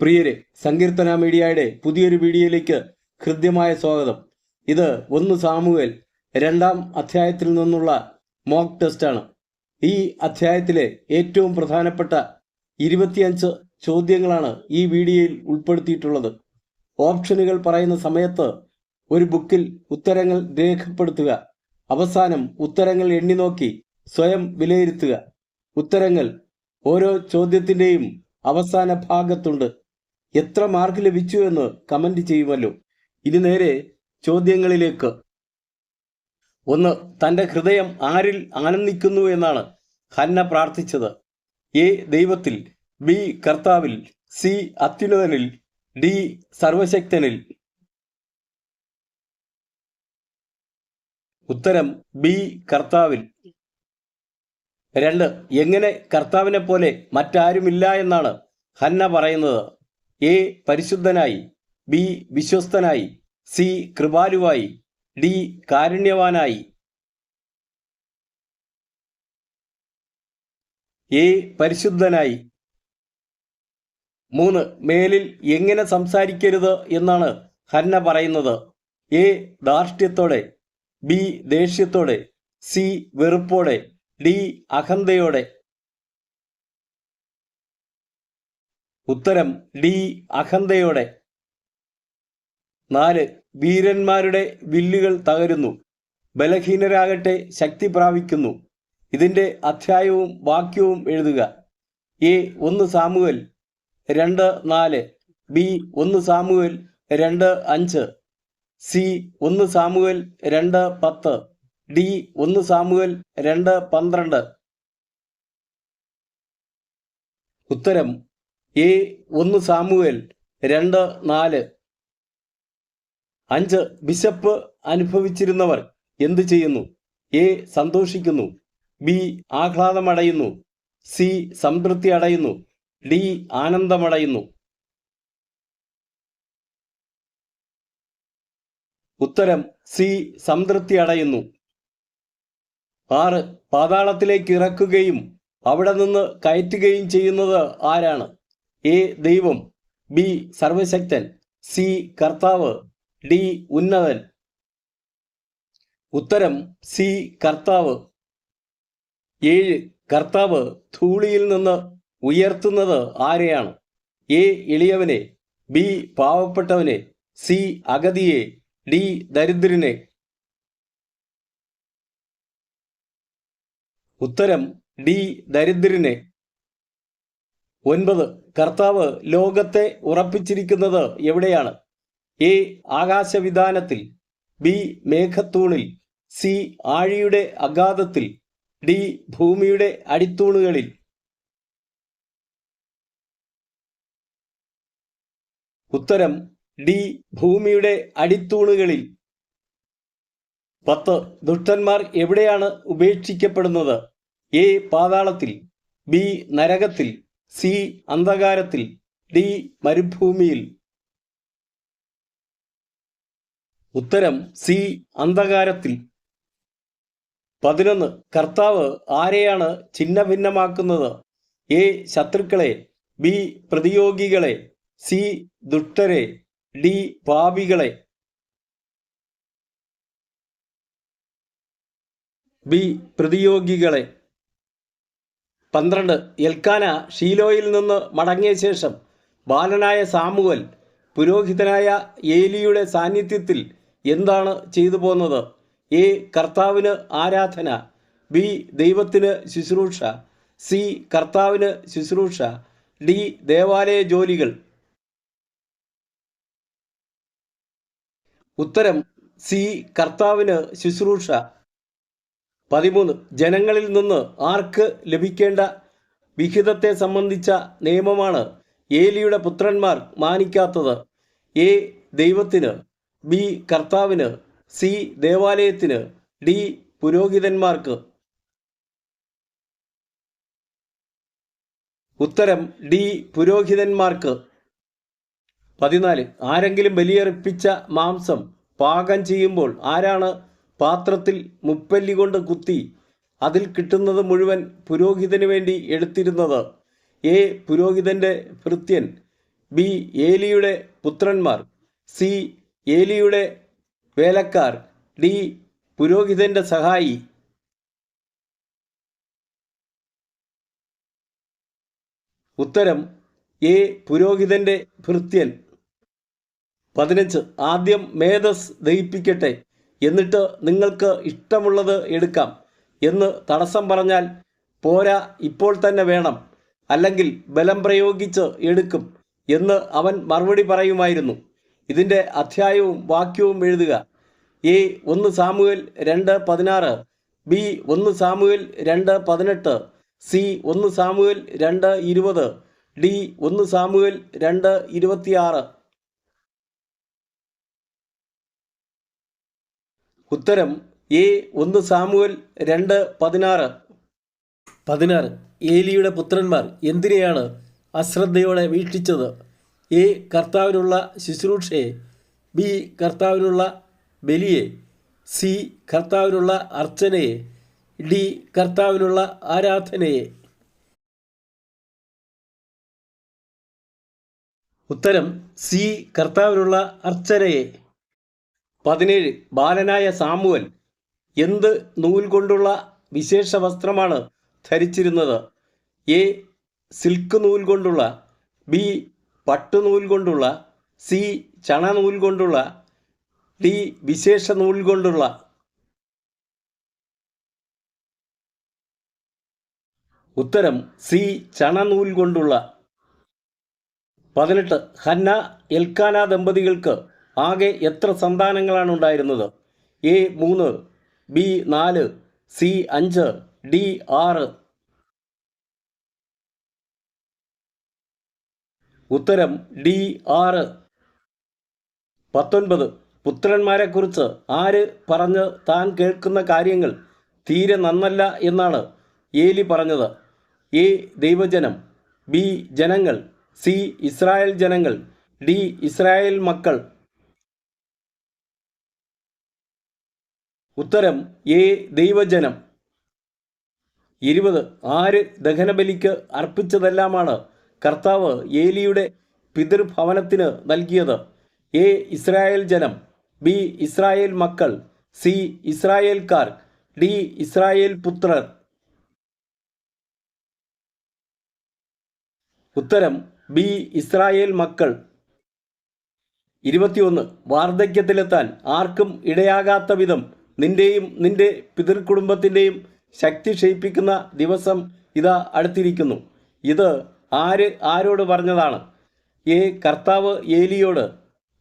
പ്രിയരെ സങ്കീർത്തന മീഡിയയുടെ പുതിയൊരു വീഡിയോയിലേക്ക് ഹൃദ്യമായ സ്വാഗതം. ഇത് ഒന്ന് സാമുവേൽ രണ്ടാം അധ്യായത്തിൽ നിന്നുള്ള മോക്ക് ടെസ്റ്റാണ് ഈ അധ്യായത്തിലെ ഏറ്റവും പ്രധാനപ്പെട്ട ഇരുപത്തിയഞ്ച് ചോദ്യങ്ങളാണ് ഈ വീഡിയോയിൽ ഉൾപ്പെടുത്തിയിട്ടുള്ളത്. ഓപ്ഷനുകൾ പറയുന്ന സമയത്ത് ഒരു ബുക്കിൽ ഉത്തരങ്ങൾ രേഖപ്പെടുത്തുക അവസാനം ഉത്തരങ്ങൾ എണ്ണി നോക്കി സ്വയം വിലയിരുത്തുക. ഉത്തരങ്ങൾ ഓരോ ചോദ്യത്തിന്റെയും അവസാന ഭാഗത്തുണ്ട്. എത്ര മാർക്ക് ലഭിച്ചു എന്ന് കമന്റ് ചെയ്യുമല്ലോ. ഇനി നേരെ ചോദ്യങ്ങളിലേക്ക്. ഒന്ന് തന്റെ ഹൃദയം ആരിൽ ആനന്ദിക്കുന്നു എന്നാണ് ഹന്ന പ്രാർത്ഥിച്ചത്. എ ദൈവത്തിൽ ബി കർത്താവിൽ സി അത്യുന്നതനിൽ ഡി സർവശക്തനിൽ. ഉത്തരം ബി കർത്താവിൽ. രണ്ട് എങ്ങനെ കർത്താവിനെ പോലെ മറ്റാരുമില്ല എന്നാണ് ഹന്ന പറയുന്നത്. എ പരിശുദ്ധനായി ബി വിശ്വസ്തനായി സി കൃപാലുവായി ഡി കാരുണ്യവാനായി. എ പരിശുദ്ധനായി. മൂന്ന് മേലിൽ എങ്ങനെ സംസാരിക്കരുത് എന്നാണ് ഹന്ന പറയുന്നത്. എ ധാർഷ്ട്യത്തോടെ ബി ദേഷ്യത്തോടെ സി വെറുപ്പോടെ ഡി അഹന്തയോടെ. ഉത്തരം ഡി അഹന്തയോടെ നാല് വീരന്മാരുടെ വില്ലുകൾ തകരുന്നു. ബലഹീനരാകട്ടെ ശക്തി പ്രാപിക്കുന്നു. ഇതിന്റെ അധ്യായവും വാക്യവും എഴുതുക. എ ഒന്ന് സാമുവൽ രണ്ട് നാല്. ബി ഒന്ന് സാമുവൽ രണ്ട് അഞ്ച്. സി ഒന്ന് സാമുവൽ രണ്ട് പത്ത്. ഡി ഒന്ന് സാമുവൽ രണ്ട് പന്ത്രണ്ട്. ഉത്തരം എ ഒന്ന് സാമുവേൽ രണ്ട് നാല് അഞ്ച് ബിഷപ്പ് അനുഭവിച്ചിരുന്നവർ എന്തു ചെയ്യുന്നു? എ സന്തോഷിക്കുന്നു. ബി ആഹ്ലാദമടയുന്നു. സി സംതൃപ്തി അടയുന്നു. ഡി ആനന്ദമടയുന്നു. ഉത്തരം സി സംതൃപ്തി അടയുന്നു. ആറ് പാതാളത്തിലേക്ക് ഇറക്കുകയും അവിടെ നിന്ന് കയറ്റുകയും ചെയ്യുന്നത് ആരാണ്? എ ദൈവം ബി സർവശക്തൻ സി കർത്താവ് ഡി ഉന്നതൻ. ഉത്തരം സി കർത്താവ്. ഏഴ് കർത്താവ് ധൂളിയിൽ നിന്ന് ഉയർത്തുന്നത് ആരെയാണ്? എ എളിയവനെ ബി പാവപ്പെട്ടവനെ സി അഗതിയെ ഡി ദരിദ്രനെ. ഉത്തരം ഡി ദരിദ്രനെ. ഒൻപത്. കർത്താവ് ലോകത്തെ ഉറപ്പിച്ചിരിക്കുന്നത് എവിടെയാണ്? എ ആകാശവിധാനത്തിൽ ബി മേഘത്തൂണിൽ സി ആഴിയുടെ അഗാധത്തിൽ ഡി ഭൂമിയുടെ അടിത്തൂണുകളിൽ. ഉത്തരം ഡി ഭൂമിയുടെ അടിത്തൂണുകളിൽ. പത്ത്. ദുഷ്ടന്മാർ എവിടെയാണ് ഉപേക്ഷിക്കപ്പെടുന്നത്? എ പാതാളത്തിൽ ബി നരകത്തിൽ സി അന്ധകാരത്തിൽ ഡി മരുഭൂമിയിൽ. ഉത്തരം സി അന്ധകാരത്തിൽ. പതിനൊന്ന്. കർത്താവ് ആരെയാണ് ചിഹ്ന ഭിന്നമാക്കുന്നത് എ ശത്രുക്കളെ ബി പ്രതിയോഗികളെ സി ദുഷ്ടരെ ഡി പാപികളെ. ബി പ്രതിയോഗികളെ. പന്ത്രണ്ട്. എൽക്കാന ഷീലോയിൽ നിന്ന് മടങ്ങിയ ശേഷം ബാലനായ സാമുവൽ പുരോഹിതനായ ഏലിയുടെ സാന്നിധ്യത്തിൽ എന്താണ് ചെയ്തു പോന്നത്? എ. കർത്താവിന് ആരാധന ബി. ദൈവത്തിന് ശുശ്രൂഷ സി. കർത്താവിന് ശുശ്രൂഷ ഡി. ദേവാലയ ജോലികൾ. ഉത്തരം സി. കർത്താവിന് ശുശ്രൂഷ പതിമൂന്ന്. ജനങ്ങളിൽ നിന്ന് ആർക്ക് ലഭിക്കേണ്ട വിഹിതത്തെ സംബന്ധിച്ച നിയമമാണ് ഏലിയുടെ പുത്രന്മാർ മാനിക്കാത്തത്. എ. ദൈവത്തിന് ബി. കർത്താവിന് സി. ദേവാലയത്തിന് ഡി. പുരോഹിതന്മാർക്ക്. ഉത്തരം ഡി. പുരോഹിതന്മാർക്ക്. പതിനാല്. ആരെങ്കിലും ബലിയർപ്പിച്ച മാംസം പാകം ചെയ്യുമ്പോൾ ആരാണ് പാത്രത്തിൽ മുപ്പല്ലി കൊണ്ട് കുത്തി അതിൽ കിട്ടുന്നത് മുഴുവൻ പുരോഹിതന് വേണ്ടി എടുത്തിരുന്നത്. എ. പുരോഹിതന്റെ ഭൃത്യൻ. ബി. ഏലിയുടെ പുത്രന്മാർ. സി. ഏലിയുടെ വേലക്കാർ. ഡി. പുരോഹിതന്റെ സഹായി. ഉത്തരം. എ. പുരോഹിതന്റെ ഭൃത്യൻ. പതിനഞ്ച്. ആദ്യം മേധസ് ദഹിപ്പിക്കട്ടെ. എന്നിട്ട് നിങ്ങൾക്ക് ഇഷ്ടമുള്ളത് എടുക്കാം എന്ന് തടസ്സം പറഞ്ഞാൽ പോരാ ഇപ്പോൾ തന്നെ വേണം. അല്ലെങ്കിൽ ബലം പ്രയോഗിച്ച് എടുക്കും എന്ന് അവൻ മറുപടി പറയുമായിരുന്നു. ഇതിന്റെ അധ്യായവും വാക്യവും എഴുതുക. എ ഒന്ന് സാമുവേൽ രണ്ട് പതിനാറ്. ബി ഒന്ന് സാമുവേൽ രണ്ട് പതിനെട്ട്. സി ഒന്ന് സാമുവേൽ രണ്ട് ഇരുപത്. ഡി ഒന്ന് സാമുവേൽ രണ്ട് ഇരുപത്തിയാറ്. ഉത്തരം എ ഒന്ന് സാമുവൽ രണ്ട് പതിനാറ്. പതിനാറ്. ഏലിയുടെ പുത്രന്മാർ എന്തിനെയാണ് അശ്രദ്ധയോടെ വീക്ഷിച്ചത്? എ കർത്താവിനുള്ള ശുശ്രൂഷയെ ബി കർത്താവിനുള്ള ബലിയെ സി കർത്താവിനുള്ള അർച്ചനയെ ഡി കർത്താവിനുള്ള ആരാധനയെ. ഉത്തരം സി കർത്താവിനുള്ള അർച്ചനയെ. പതിനേഴ്. ബാലനായ സാമുവൽ എന്ത് നൂൽ കൊണ്ടുള്ള വിശേഷ വസ്ത്രമാണ് ധരിച്ചിരുന്നത്? എ. സിൽക്ക് നൂൽ കൊണ്ടുള്ള ബി. പട്ടുനൂൽ കൊണ്ടുള്ള സി. ചണ നൂൽ കൊണ്ടുള്ള ഡി. വിശേഷ നൂൽ കൊണ്ടുള്ള. ഉത്തരം സി. ചണ നൂൽ കൊണ്ടുള്ള. പതിനെട്ട്. ഹന്ന എൽക്കാന ദമ്പതികൾക്ക് ആകെ എത്ര സന്താനങ്ങളാണ് ഉണ്ടായിരുന്നത്? എ മൂന്ന് ബി നാല് സി അഞ്ച് ഡി ആറ്? ഉത്തരം ഡി ആറ്. പത്തൊൻപത് പുത്രന്മാരെക്കുറിച്ച് ആര് പറഞ്ഞ് താൻ കേൾക്കുന്ന കാര്യങ്ങൾ തീരെ നന്നല്ല എന്നാണ് ഏലി പറഞ്ഞത്. എ ദൈവജനം ബി ജനങ്ങൾ സി ഇസ്രായേൽ ജനങ്ങൾ ഡി ഇസ്രായേൽ മക്കൾ. ഉത്തരം എ ദൈവജനം. ഇരുപത് ആര് ദഹനബലിക്ക് അർപ്പിച്ചതെല്ലാമാണ്? കർത്താവ് ഏലിയുടെ പിതൃഭവനത്തിന് നൽകിയത്. എ ഇസ്രായേൽ ജനം. ബി ഇസ്രായേൽ മക്കൾ. സി ഇസ്രായേൽക്കാർ. ഡി ഇസ്രായേൽ പുത്രർ. ഉത്തരം ബി ഇസ്രായേൽ മക്കൾ. ഇരുപത്തിയൊന്ന് വാർദ്ധക്യത്തിലെത്താൻ ആർക്കും ഇടയാകാത്ത വിധം നിന്റെയും നിന്റെ പിതൃകുടുംബത്തിന്റെയും ശക്തി ക്ഷയിപ്പിക്കുന്ന ദിവസം ഇതാ അടുത്തിരിക്കുന്നു. ഇത് ആര് ആരോട് പറഞ്ഞതാണ്? എ കർത്താവ് ഏലിയോട്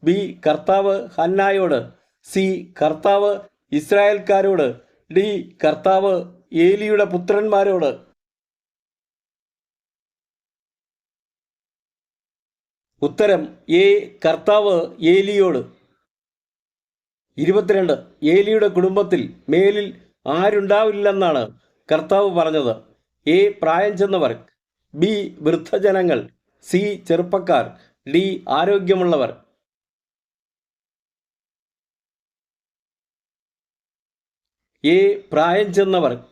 ബി കർത്താവ് ഹന്നായോട് സി കർത്താവ് ഇസ്രായേൽക്കാരോട് ഡി കർത്താവ് ഏലിയുടെ പുത്രന്മാരോട്. ഉത്തരം എ കർത്താവ് ഏലിയോട്. ഇരുപത്തിരണ്ട്. ഏലിയുടെ കുടുംബത്തിൽ മേലിൽ ആരുണ്ടാവില്ലെന്നാണ് കർത്താവ് പറഞ്ഞത്. എ. പ്രായം ചെന്നവർ ബി. വൃദ്ധജനങ്ങൾ സി. ചെറുപ്പക്കാർ ഡി. ആരോഗ്യമുള്ളവർ. എ. പ്രായം ചെന്നവർ.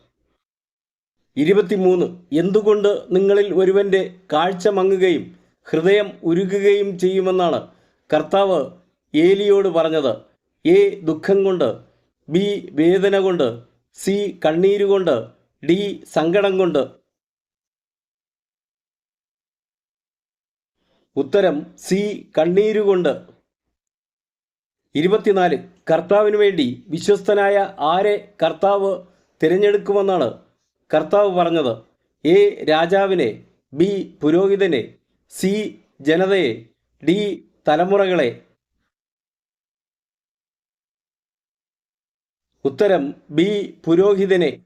ഇരുപത്തിമൂന്ന്. എന്തുകൊണ്ട് നിങ്ങളിൽ ഒരുവന്റെ കാഴ്ച മങ്ങുകയും ഹൃദയം ഉരുകുകയും ചെയ്യുമെന്നാണ് കർത്താവ് ഏലിയോട് പറഞ്ഞത്. എ ദുഃഖം കൊണ്ട് ബി വേദന കൊണ്ട് സി കണ്ണീരുകൊണ്ട് ഡി സങ്കടം കൊണ്ട്. ഉത്തരം സി കണ്ണീരുകൊണ്ട് ഇരുപത്തിനാല് കർത്താവിന് വേണ്ടി വിശ്വസ്തനായ ആരെ കർത്താവ് തിരഞ്ഞെടുക്കുമെന്നാണ് കർത്താവ് പറഞ്ഞത്. എ രാജാവിനെ ബി പുരോഹിതനെ സി ജനതയെ ഡി തലമുറകളെ. ഉത്തരം ബി പുരോഹിതനെ.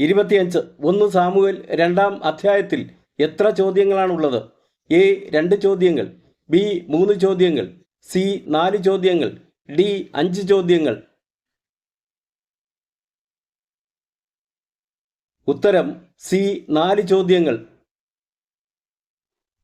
ഇരുപത്തിയഞ്ച്. ഒന്ന് സാമുവൽ രണ്ടാം അധ്യായത്തിൽ എത്ര ചോദ്യങ്ങളാണുള്ളത്? എ രണ്ട് ചോദ്യങ്ങൾ. ബി മൂന്ന് ചോദ്യങ്ങൾ. സി നാല് ചോദ്യങ്ങൾ. ഡി അഞ്ച് ചോദ്യങ്ങൾ. ഉത്തരം സി നാല് ചോദ്യങ്ങൾ.